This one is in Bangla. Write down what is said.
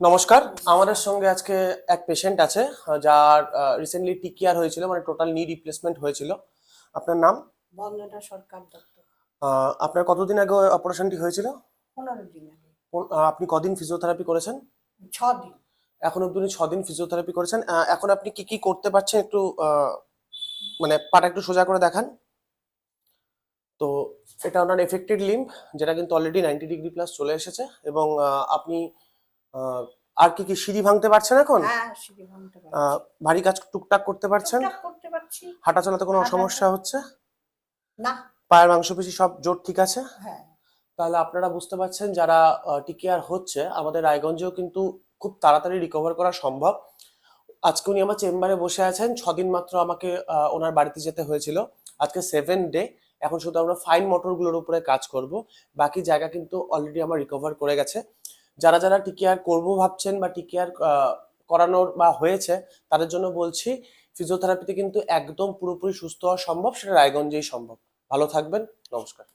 নমস্কার আমাদের সঙ্গে আজকে এক পেশেন্ট আছে যার রিসেন্টলি টিকিয়ার হয়েছিল মানে টোটাল নি রিপ্লেসমেন্ট হয়েছিল। আপনার নাম? বন্দনা সরকার দত্ত। আপনার কতদিন আগে অপারেশনটি হয়েছিল? পনেরো দিন আগে। আপনি কদিন ফিজিওথেরাপি করেছেন? ছ দিন। এখন অবধি উনি ছদিন ফিজিওথেরাপি করেছেন। এখন আপনি কি কি করতে পারছেন একটু মানে পাটা একটু সোজা করে দেখান? তো এটা ওনার এফেক্টেড লিম্ব যেটা কিন্তু অলরেডি নাইনটি ডিগ্রি প্লাস চলে এসেছে এবং আপনি আর কি কি সিঁড়ি ভাঙতে পারছেন এখন? হ্যাঁ ভারী কাজ টুকটাক করতে পারছেন? হাঁটা চলাতে কোনো সমস্যা হচ্ছে? না। পায়ের মাংসপেশি সব জোর ঠিক আছে? হ্যাঁ। তাহলে আপনারা বুঝতে পারছেন যারা টিকেআর হচ্ছে আমাদের রায়গঞ্জেও কিন্তু খুব তাড়াতাড়ি রিকভার করা সম্ভব। আজকে উনি আমার চেম্বারে বসে আছেন ছদিন মাত্র আমাকে ওনার বাড়িতে যেতে হয়েছিল। আজকে সেভেন ডে এখন শুধু আমরা ফাইন মোটরগুলোর উপরে কাজ করব। বাকি জায়গা কিন্তু অলরেডি আমার রিকভার করে গেছে। যারা যারা টিকেআর করব ভাবছেন বা টিকেআর করানোর বা হয়েছে, তাদের জন্য বলছি ফিজিওথেরাপিতে কিন্তু একদম পুরোপুরি সুস্থ হওয়া সম্ভব, সেটা রায়গঞ্জেই সম্ভব। ভালো থাকবেন, নমস্কার।